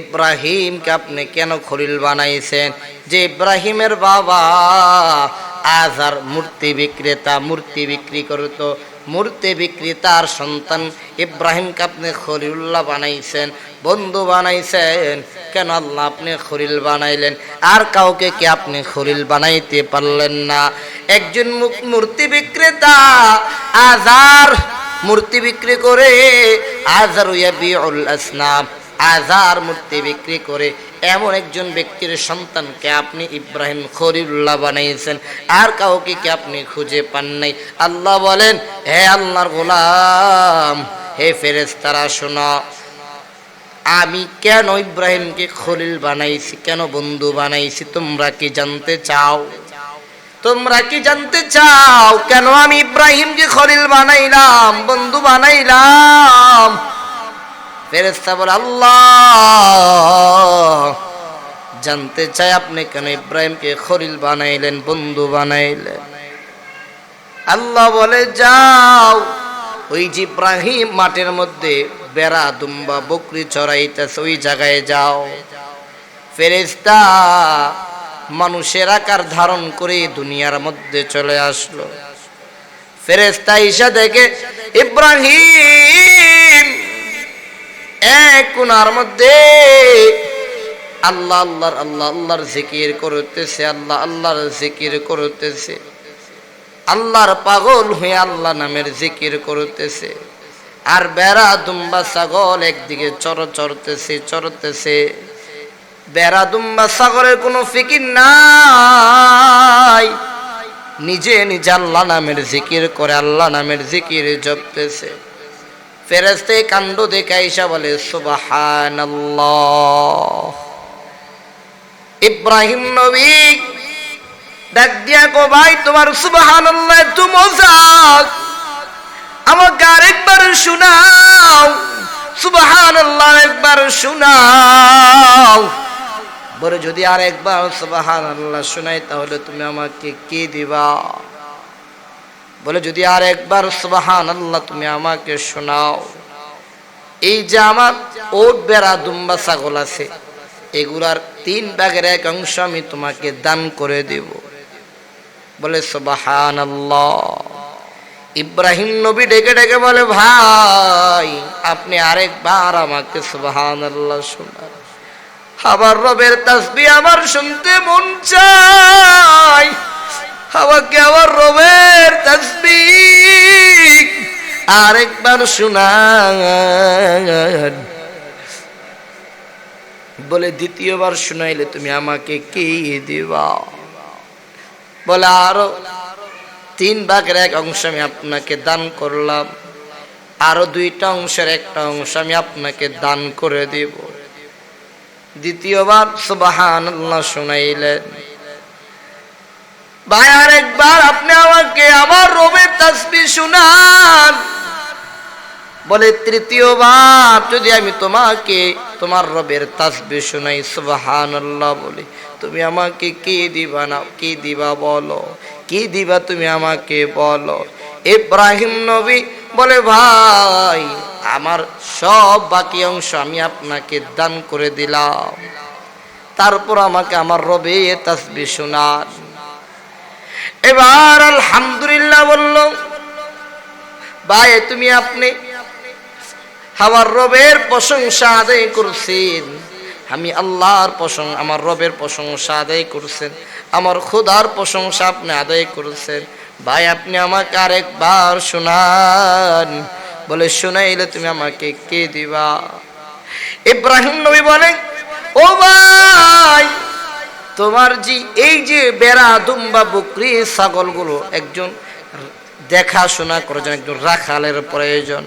ইব্রাহিমকে আপনি কেন খলিল বানাইছেন? যে ইব্রাহিমের বাবা আজার মূর্তি বিক্রেতা, মূর্তি বিক্রি করতো। মূর্তি বিক্রেতার সন্তান ইব্রাহিমকে আপনি খলিলুল্লাহ বানাইছেন, বন্ধু বানাইছেন। কেন আল্লাহ আপনি খলিল বানাইলেন? আর কাউকে কি আপনি খলিল বানাইতে পারলেন না? একজন মূর্তি বিক্রেতা আজার মূর্তি বিক্রি করে আজার ইয়াবিউল আসনাম আজার মূর্তি বিক্রি করে এমন একজন ব্যক্তির সন্তানকে আপনি ইব্রাহিম খরিউল্লাহ বানাইছেন আর কাউকে কি আপনি খুঁজে পান নাই? আল্লাহ বলেন, হে আল্লাহর গোলাম, হে ফেরেস্তারা শোনা, আমি কেন ইব্রাহিমকে খলিল বানাইছি? কেন বন্ধু বানাইছি? তোমরা কি জানতে চাও? তোমরা কি জানতে চাও কেন আমি ইব্রাহিমকে খলিল বানাইলাম, বন্ধু বানাইলাম? ফেরেস্তা বলে, আল্লাহ, জানতে চাই আপনি কেন ইব্রাহিমকে খরিল বানাইলেন, বন্ধু বানাইলেন? আল্লাহ বলে, যাও, ওই যে ইব্রাহিম মাঠের মধ্যে বেড়া, দুম্বা, বকরি চড়াইতেছে, ওই জায়গায় যাও। ফেরেস্তা মানুষের আকার ধারণ করে দুনিয়ার মধ্যে চলে আসলো। ফেরেস্তা ঈশা দেখে, ইব্রাহিম এক কোনার মধ্যে আল্লাহ, আল্লাহর আল্লাহ, আল্লাহর জিকির করতেছে, আল্লাহ, আল্লাহর জিকির করতেছে। আল্লাহর পাগল হয়ে আল্লাহ নামের জিকির করতেছে। আর বেড়া, দুম্বা, ছাগল একদিকে চর চড়তেছে চড়তেছে বেড়া, দুম্বা, ছাগলের কোনো ফিকির নাই। নিজে নিজে আল্লাহ নামের জিকির করে, আল্লাহ নামের জিকির জপতেছে। ফেরেস্তে কাণ্ড দেখে আইসা বলে সুবাহান ইব্রাহিম নবী ডাক দিয়া কো ভাই, তোমার সুবাহান আমাকে আরেকবার শোনাও। সুবাহান একবার শোনাও। বলে, যদি আর একবার সুবাহান আল্লাহ শোনাই, তাহলে তুমি আমাকে কি দিবা? বলে, যদি আর একবার সুবাহান আল্লাহ তুমি আমাকে শোনাও, এই যে আমার ওট বেড়া দুম্বা ছাগল আছে, এগুলার তিন ভাগের এক অংশ আমি তোমাকে দান করে দেব। বলে সুবাহান আল্লাহ ইব্রাহিম নবী ডেকে ডেকে বলে, ভাই, আপনি আরেকবার আমাকে সুবাহান আল্লাহ শোনান। আবার রবের তাসবি আমার শুনতে মন চাই আমাকে আমার রবের তাসবি আরেকবার শোনান। বলে, দ্বিতীয়বার শুনাইলে তুমি আমাকে কি দিবা? বলে, আরও তিন ভাগের এক অংশ আমি আপনাকে দান করলাম। আরও দুইটা অংশের একটা অংশ আমি আপনাকে দান করে দিব। দ্বিতীয়বার সুবাহান শুনাইলেন। ভাই আরেকবার আপনি আমাকে আমার রবের তাসবি শুনান। বলে, তৃতীয়বার যদি আমি তোমাকে তোমার রবের তাসবি শুনাই সুবাহান আল্লাহ বলে, তুমি আমাকে কি দিবা না, কি দিবা বলো, কি দিবা তুমি আমাকে বলো? ইব্রাহিম নবী বলে, ভাই, আমার সব বাকি অংশ আমি আপনাকে দান করে দিলাম। তারপর আমাকে আমার রবে তাসবি শোনান। এবার আলহামদুলিল্লাহ বলল, ভাই, তুমি আপনি আমার রবের প্রশংসা আদায় করছেন। আমি আল্লাহর প্রশংসা আমার রবের প্রশংসা আদায় করছেন। আমার খোদার প্রশংসা আপনি আদায় করেছেন। ভাই, আপনি আমাকে আরেকবার শোনান। বলে শোনাইলে তুমি আমাকে কে দিবা? ইব্রাহিম নবী বলে ও ভাই তোমার জি এই যে বেড়া, দুম্বা, বকরি, ছাগলগুলো একজন দেখাশোনা করার জন্য একজন রাখালের প্রয়োজন।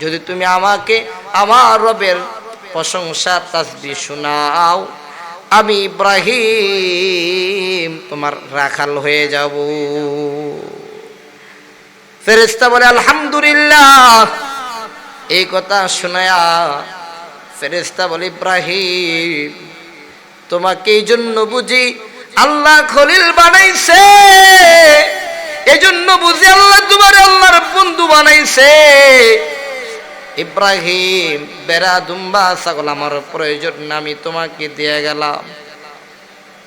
যদি তুমি আমাকে আমার রবের প্রশংসা তাসবি শোনাও, আমি ইব্রাহিম তোমার রাখাল হয়ে যাব। ফেরেস্তা বলে, আলহামদুলিল্লাহ। এই কথা শোনায়া ফেরেস্তা বলে, ইব্রাহিম তোমাকে এই জন্য বুঝি আল্লাহ খলিল বানাইছে। এই জন্য বুঝি আল্লাহ তোমার আল্লাহর বন্ধু বানাইছে। ইব্রাহিম, বেড়া, দুম্বা, ছাগল, আমার প্রয়োজন না, আমি তোমাকে দিয়ে গেলাম।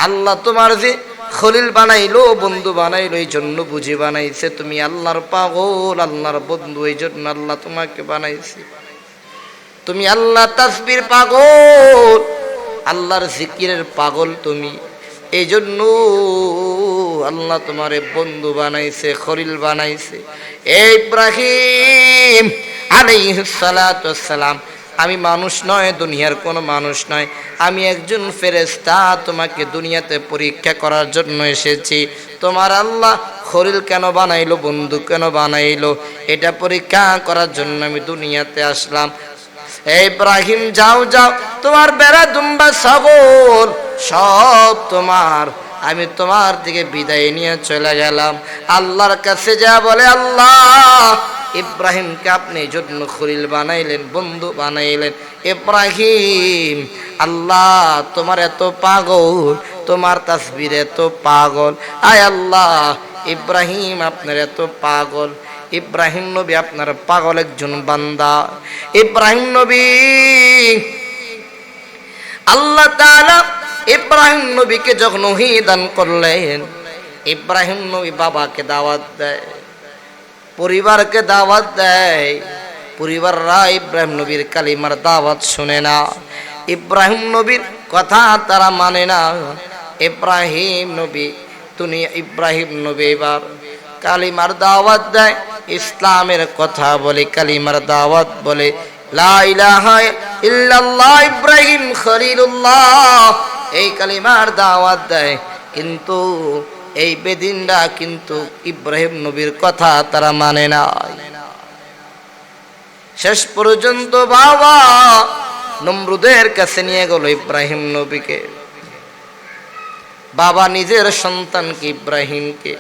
আল্লাহ তোমার যে খলিল বানাইলো, বন্ধু বানাইলো, এই জন্য বুঝি বানাইছে। তুমি আল্লাহর পাগল, আল্লাহর বন্ধু, এই জন্য আল্লাহ তোমাকে বানাইছে। তুমি আল্লাহ তাসবির পাগল। আল্লাহর জিকিরের পাগল তুমি। এই জন্য আল্লাহ তোমারে বন্ধু বানাইছে, খলিল বানাইছে। এই ইব্রাহিম আলাইহিস সালাতু সালাম, আমি মানুষ নয়, দুনিয়ার কোনো মানুষ নয়। আমি একজন ফেরেস্তা তোমাকে দুনিয়াতে পরীক্ষা করার জন্য এসেছি। তোমার আল্লাহ খরিল কেন বানাইলো, বন্ধু কেন বানাইলো? এটা পরীক্ষা করার জন্য আমি দুনিয়াতে আসলাম। ইব্রাহিম, যাও যাও। তোমার বেড়া, দুম্বা সাগর সব তোমার। আমি তোমার দিকে বিদায় নিয়ে চলে গেলাম। আল্লাহর কাছে যা বলে, আল্লাহ। ইব্রাহিমকে আপনি জন্য খলিল বানাইলেন, বন্ধু বানাইলেন। ইব্রাহিম, আল্লাহ, তোমার এত পাগল, তোমার তাসবির এত পাগল। আয় আল্লাহ, ইব্রাহিম আপনার এত পাগল। ইব্রাহিম নবী আপনার পাগল একজন বান্দা। ইব্রাহিম নবী। আল্লাহ তাআলা ইব্রাহিম নবীকে যখন ওহী দান করলেন, ইব্রাহিম নবী বাবাকে দাওয়াত দেয়, পরিবারকে দাওয়াত দেয়। পরিবাররা ইব্রাহিম নবীর কালিমার দাওয়াত শুনে না। ইব্রাহিম নবীর কথা তারা মানে না। ইব্রাহিম নবী, তুমি ইব্রাহিম নবী এবার কালিমার দাওয়াত দেয়। ইসলামের কথা বলে কালিমার দাওয়াত বলে ইব্রাহিম খলিলুল্লাহ। এই কালিমার দাওয়াত দেয়। কিন্তু এই বেদিনরা কিন্তু ইব্রাহিম নবীর কথা তারা মানে না। শেষ পর্যন্ত বাবা নমরুদের কাছে নিয়ে গেল ইব্রাহিম নবীকে। বাবা নিজের সন্তানকে ইব্রাহিমকে।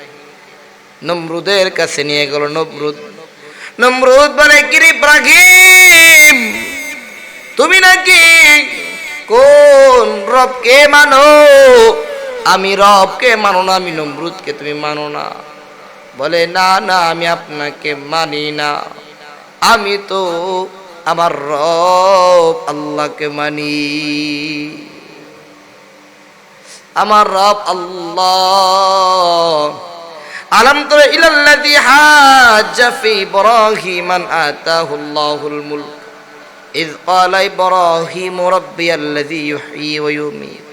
নমরুদের কাছে নিয়ে গেল নমরুদ। নমরুদ বলে, কিরে ইব্রাহিম, তুমি নাকি কোন রবকে মানো? আমি রবকে মানো না, আমি নমরুদকে তুমি মানো না। বলে, না না, আমি আপনাকে মানি না। আমি তো আমার রব আল্লাহকে মানি। আমার রব আল্লাহ আলম তর ইলাল্লাযী হাজ্জা ফি ইব্রাহিম আন আতাহুল্লাহুল মুলক ইয ক্বালা ইব্রাহিম রাব্বিয়াল্লাযী ইউহয়ী ওয়া ইউমীত,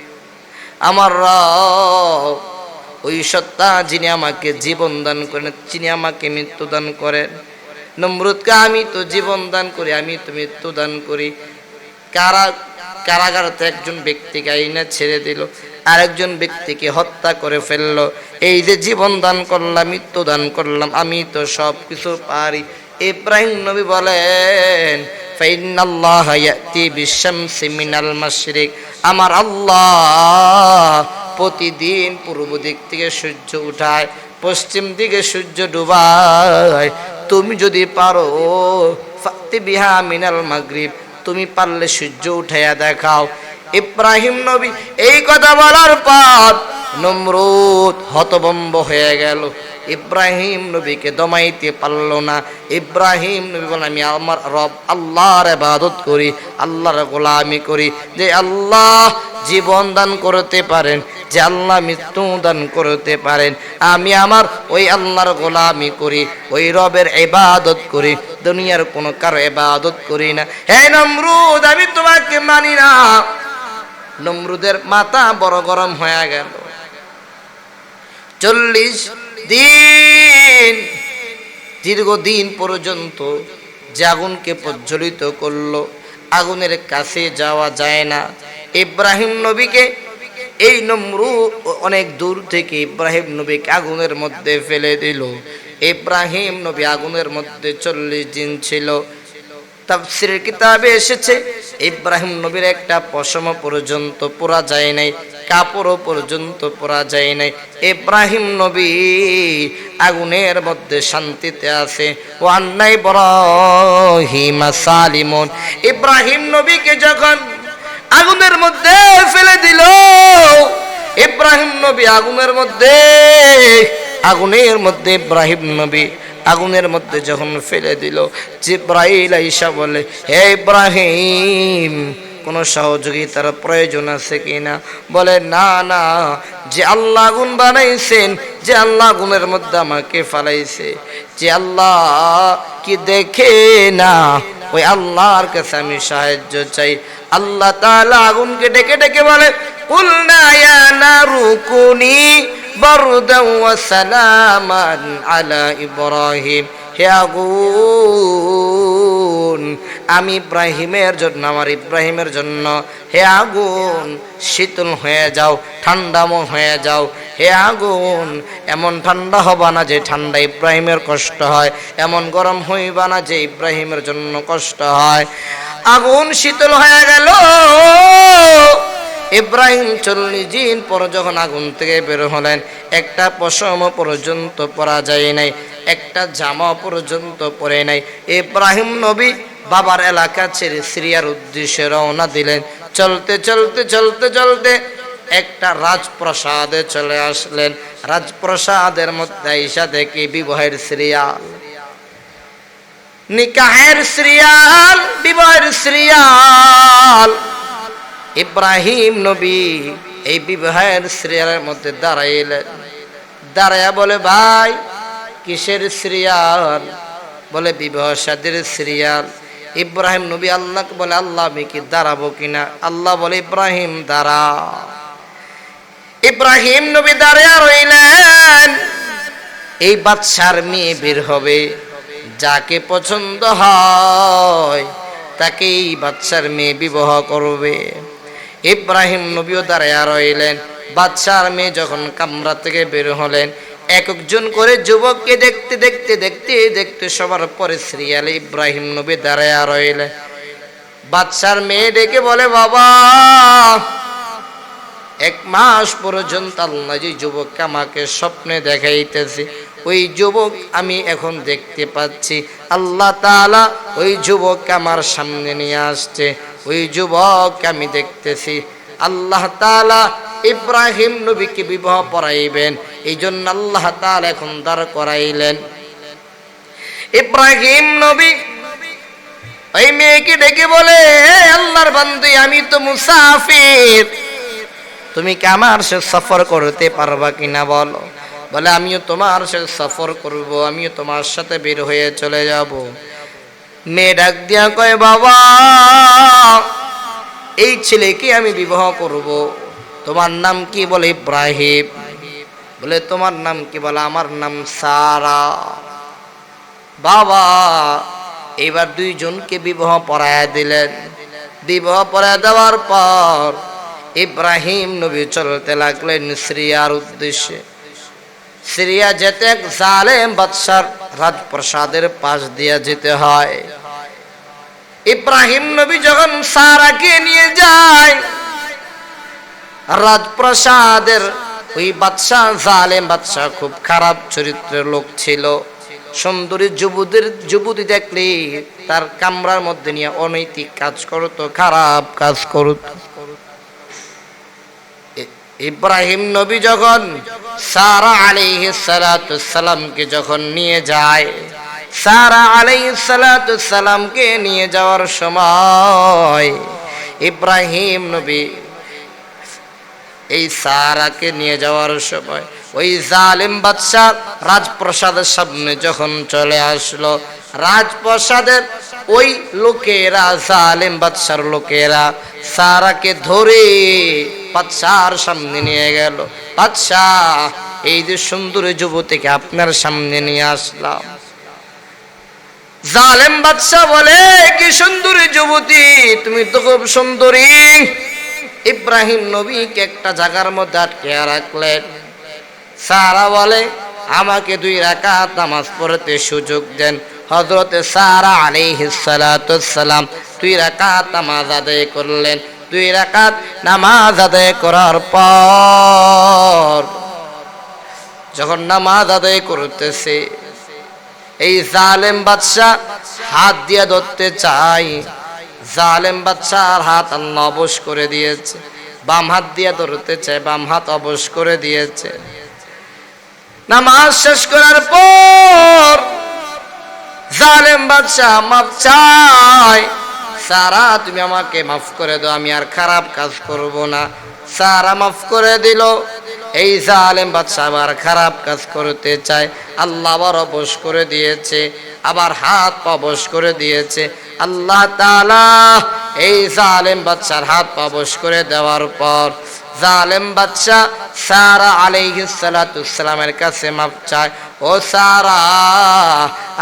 আমার রব ওই সত্তা যিনি আমাকে জীবন দান করেন, যিনি আমাকে মৃত্যু দান করেন, নমরুদকে আমি তো জীবন দান করি, আমি তো মৃত্যু দান করি কারা কারাগারতে একজন ব্যক্তিকে আইনা ছেড়ে দিল, আরেকজন ব্যক্তিকে হত্যা করে ফেলল। এই যে জীবন দান করলাম, মৃত্যু দান করলাম, আমি তো সব কিছু পারি। ইব্রাহিম নবী বলেন আমার আল্লাহ প্রতিদিন পূর্ব দিক থেকে সূর্য উঠায়, পশ্চিম দিকে সূর্য ডুবায়। তুমি যদি পারো বিহা মিনাল মাগরিব। তুমি পারলে সূর্য উঠাইয়া দেখাও। ইব্রাহিম নবী এই কথা বলার পর নমরুদ হতবম্ব হয়ে গেল। ইব্রাহিম নবীকে দমাইতে পারল না। ইব্রাহিম নবী বলে আমি আমার রব আল্লাহর ইবাদত করি, আল্লাহর গোলামি করি, যে আল্লাহ জীবন দান করতে পারেন। যে আল্লাহ মৃত্যু দান করতে পারেন। আমি আমার ওই আল্লাহর গোলামি করি, ওই রবের এবাদত করি, দুনিয়ার কোনো কারও এবাদত করি না। হে নমরুদ, আমি তোমাকে মানি না। নমরুদের মাথা বড় গরম হয়ে গেল। চল্লিশ দিন, দীর্ঘদিন পর্যন্ত যে আগুনকে প্রজ্বলিত করল, আগুনের কাছে যাওয়া যায় না। ইব্রাহিম নবীকে এই নমরু অনেক দূর থেকে ইব্রাহিম নবীকে আগুনের মধ্যে ফেলে দিল। ইব্রাহিম নবী আগুনের মধ্যে চল্লিশ দিন ছিল। তাফসিরের কিতাবে এসেছে, ইব্রাহিম নবীর একটা পশম পর্যন্ত পোড়া যায় নাই, কাপড়ও পর্যন্ত পোড়া যায় নাই। ইব্রাহিম নবী আগুনের মধ্যে শান্তিতে আছে। ও আন্নাই ইব্রাহিম সালিমন। ইব্রাহিম নবীকে যখন আগুনের মধ্যে ফেলে দিল। ইব্রাহিম নবী আগুনের মধ্যে আগুনের মধ্যে ইব্রাহিম নবী আগুনের মধ্যে যখন ফেলে দিল, জিব্রাইল আইসা বলে, হে ইব্রাহিম কোনো সহযোগিতার প্রয়োজন আছে কি না বলে, না না, যে আল্লাহ আগুন বানাইছেন, যে আল্লাহ আগুনের মধ্যে আমাকে ফালাইছে। যে আল্লাহ কি দেখে না, ওই আল্লাহর কাছে আমি সাহায্য চাই। আল্লাহ তাআলা আগুনকে ডেকে ডেকে বলে ওয়া সালামান আলা ইব্রাহিম। হে আগুন! আমি ইব্রাহিমের জন্য, আমার ইব্রাহিমের জন্য। হে আগুন, শীতল হয়ে যাও ঠান্ডামো হয়ে যাও। হে আগুন, এমন ঠান্ডা হবা না যে ঠান্ডা ইব্রাহিমের কষ্ট হয়। এমন গরম হইবা না যে ইব্রাহিমের জন্য কষ্ট হয়। আগুন শীতল হয়ে গেল। ইব্রাহিম চল্লিশ দিন পর যখন আগুন থেকে বের হলেন, একটা পশম পর্যন্ত পরা যায় নাই, একটা জামা পর্যন্ত পরে নাই। ইব্রাহিম নবী বাবার এলাকা ছেড়ে সিরিয়ার উদ্দেশ্যে রওনা দিলেন। চলতে চলতে চলতে চলতে একটা রাজপ্রাসাদে চলে আসলেন। রাজপ্রাসাদের মধ্যে ঈশা দেখে বিবাহের সিরিয়াল। নিকাহের সিরিয়াল, বিবাহের সিরিয়াল। ইব্রাহিম নবী এই বিবাহের সিরিয়ালের মধ্যে দাঁড়াইলেন। দাঁড়াইয়া বলে, ভাই, কিসের সিরিয়াল? বলে, বিবাহ সাদের সিরিয়াল। ইব্রাহিম নবী আল্লাহকে বলে, আল্লাহ, আমি কি দাঁড়াবো কিনা? আল্লাহ বলে, ইব্রাহিম, দাঁড়া। ইব্রাহিম নবী দাঁড়িয়ে রইলেন। এই বাচ্চার মেয়ে বের হবে। যাকে পছন্দ হয় তাকে এই বাচ্চার মেয়ে বিবাহ করবে। ইব্রাহিম নবীও দাঁড়াইয়া রইলেন। বাচ্চার মেয়ে যখন কামরা থেকে বের হলেন, এক একজন করে যুবককে দেখতে দেখতে দেখতে দেখতে সবার পরে সিরিয়ালে ইব্রাহিম নবী দাঁড়াইয়া রইলেন। বাচ্চার মেয়ে ডেকে বলে, বাবা, এক মাস পর্যন্ত আল্লাহ যে যুবককে আমাকে স্বপ্নে দেখাইতেছে ওই যুবক আমি এখন দেখতে পাচ্ছি। আল্লাহ তাআলা ওই যুবক আমার সামনে নিয়ে আসছে। ওই যুবককে আমি দেখতেছি। আল্লাহ তাআলা ইব্রাহিম নবীকে বিবাহ পড়াইবেন। এই জন্য আল্লাহ তাআলা এখন দাঁড় করাইলেন। ইব্রাহিম নবী ওই মেয়েকে ডেকে বলে, "হে আল্লাহর বান্দি, আমি তো মুসাফির। তুমি কি আমার সে সফর করতে পারবা কিনা বলো? বলে, আমিও তোমার সাথে সফর করব, আমিও তোমার সাথে বের হয়ে চলে যাব। মেয়ে ডাক দিয়া কয়, বাবা, এই ছেলেকে আমি বিবাহ করব। তোমার নাম কি? বলে, ইব্রাহিম। বলে, তোমার নাম কি? বলে, আমার নাম সারা। বাবা, এবার দুইজনকে বিবাহ পড়ায় দিলেন। বিবাহ পড়ায় দেওয়ার পর ইব্রাহিম নবী চলতে লাগলেন সিরিয়ার উদ্দেশ্যে। সিরিয়া যেতে জালেম বাদশার রাজপ্রসাদের পাশ দিয়ে যেতে হয়। ইব্রাহিম নবী যখন সারাকে নিয়ে যায়, রাজপ্রসাদের ওই বাদশাহ, জালেম বাদশাহ খুব খারাপ চরিত্রের লোক ছিল। সুন্দরী যুবতীর যুবতী দেখলে তার কামরার মধ্যে নিয়ে অনৈতিক কাজ করতো, খারাপ কাজ করতো। ইব্রাহিম নবী যখন সারা আলাইহি সালামকে যখন নিয়ে যায়, সারা আলাইহি সালামকে নিয়ে যাওয়ার সময় ইব্রাহিম নবী এই সারাকে নিয়ে যাওয়ার সময় ওই জালিম বাদশাহ রাজপ্রসাদের সামনে যখন চলে আসলো, রাজপ্রসাদের ওই লোকেরা, জালিম বাদশার লোকেরা সারাকে ধরে বাদশার সামনে নিয়ে গেল। বাদশাহ, এই যে সুন্দর যুবতীকে আপনার সামনে নিয়ে আসলাম। জালেম বাদশাহ বলে, কি সুন্দরী যুবতী, তুমি তো খুব সুন্দরী। ইব্রাহিম নবীকে একটা জায়গার মধ্যে আটকে রাখলেন। সারা বলে, আমাকে দুই রাকাত নামাজ পড়তে সুযোগ দেন। হজরতে সারা আলাইহিস সালাম দুই রাকাত নামাজ আদায় করলেন। দুই রাকাত নামাজ আদায় করার পর যখন নামাজ আদায় করতেছে, এই জালেম বাদশাহ হাত দিয়ে ধরতে চাই জালেম বাদশার হাত আল্লাহ অবশ করে দিয়েছে, বাম হাত দিয়ে ধরতে চায়, বাম হাত অবশ করে দিয়েছে। নামাজ শেষ করার পর জালেম বাদশাহ মাফ চায় সারা, তুমি আমাকে মাফ করে দাও, আমি আর খারাপ কাজ করব না। সারা মাফ করে দিল। এই জালেম বাদশাহ আবার খারাপ কাজ করতে চায়। আল্লাহ আবার অবশ করে দিয়েছে, আবার হাত পা বস করে দিয়েছে। আল্লাহ তাআলা এই জালেম বাদশার হাত পা বস করে দেওয়ার পর জালেম বাদশাহ সারা আলাইহিস সালামের কাছে মাফ চায়। ও সারা,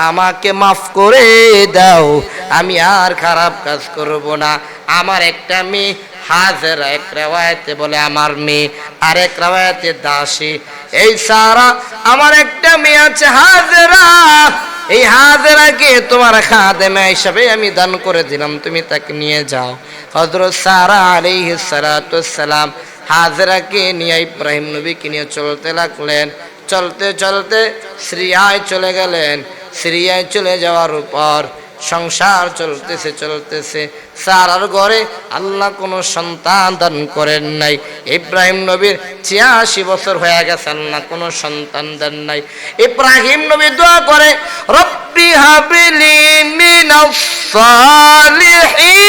আমাকে মাফ করে দাও, আমি আর খারাপ কাজ করব না। আমার একটা মেয়ে হাজেরা, এক রেওয়ায়তে বলে আমার মেয়ে, আর এক রেওয়ায়তে দাসী। এই সারা, আমার একটা মেয়ে আছে হাজেরা, এই হাজেরাকে তোমার খাদেমা হিসাবে আমি দান করে দিলাম, তুমি তাকে নিয়ে যাও। হজরত সারা আলাইহিস সালাম হাজরাকে নিয়ে ইব্রাহিম নবীকে নিয়ে চলতে লাগলেন। চলতে চলতে সিরিয়ায় চলে গেলেন। সিরিয়ায় চলে যাওয়ার উপর সংসার চলতেছে চলতেছে। সারার ঘরে আল্লাহ কোনো সন্তান দান করেন নাই। ইব্রাহিম নবীর ছিয়াশি বছর হয়ে গেছে, আল্লাহ কোনো সন্তান দেন নাই। ইব্রাহিম নবী দোয়া করে, রব্বি হাবিলি মিনাস সালিহিন।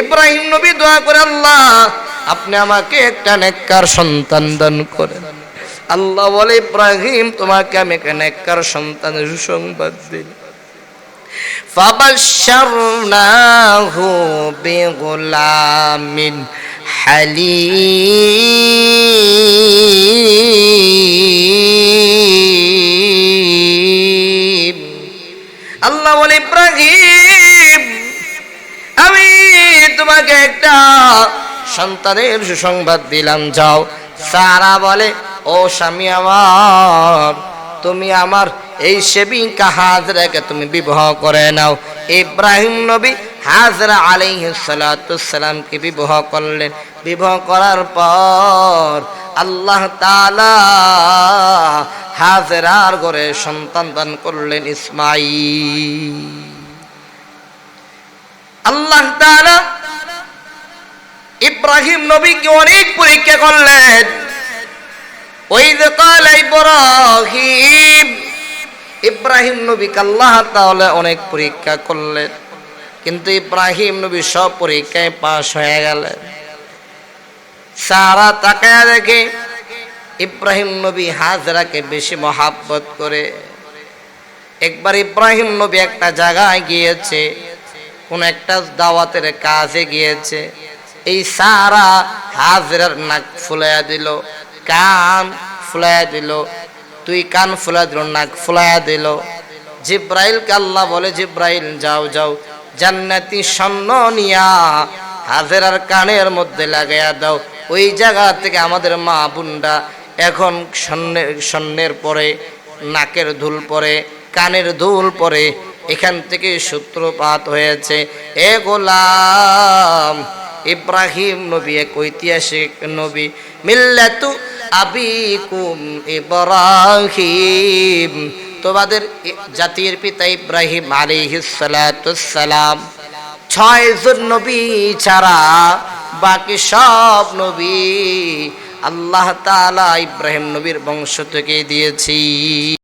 ইব্রাহিম নবী দোয়া করে আল্লাহ আপনি আমাকে একটা নেককার সন্তান দান করেন আল্লাহ বলে ইব্রাহিম তোমাকে আমি একটা নেককার সন্তানের সুসংবাদ দিই فبشرناه بغلام حليم আল্লাহ বলে ইব্রাহিম তোমাকে একটা সন্তানের সুসংবাদ দিলাম, যাও। সারা বলে, ও স্বামী আমার, তুমি আমার এই সেবিকা হাজরাকে তুমি বিবাহ করে নাও। ইব্রাহিম নবী হাজরা আলাইহিসসালামকে বিবাহ করলেন। বিবাহ করার পর আল্লাহ তাআলা হাজরার ঘরে সন্তান দান করলেন ইসমাইল আল্লাহ তাআলা ইব্রাহিম নবীকে অনেক পরীক্ষা করলেন। ওই কাল ইব্রাহিম ইব্রাহিম নবীকে আল্লাহ তাহলে অনেক পরীক্ষা করলেন। কিন্তু ইব্রাহিম নবী সব পরীক্ষায় পাশ হয়ে গেলেন। সারা তাকায়া দেখে ইব্রাহিম নবী হাজরাকে বেশি মহাব্বত করে। একবার ইব্রাহিম নবী একটা জায়গায় গিয়েছে, কোন একটা দাওয়াতের কাজে গিয়েছে। এই সারা হাজরার নাক ফুলাইয়া দিল, কান ফুলাইয়া দিল তুই কান ফুলা দিল, নাক ফুলাইয়া দিল। জিব্রাইলকে আল্লাহ বলে, জিব্রাইল, যাও যাও, জান্নাতি স্বর্ণ নিয়া হাজেরার কানের মধ্যে লাগাইয়া দাও। ওই জায়গা থেকে আমাদের মা বুন্ডা এখন স্বর্ণের স্বর্ণের পরে, নাকের ধুল পরে, কানের ধুল পরে এখান থেকে সূত্রপাত হয়েছে। এ গোলাম ইব্রাহিম নবী, এক ঐতিহাসিক নবী। মিল্লাতু আবিকুম ইব্রাহিম। তোমাদের জাতির পিতা ইব্রাহিম আলাইহিস সালাম। ছয় জন নবী ছাড়া বাকি সব নবী আল্লাহ তাআলা ইব্রাহিম নবীর বংশ থেকে দিয়েছি।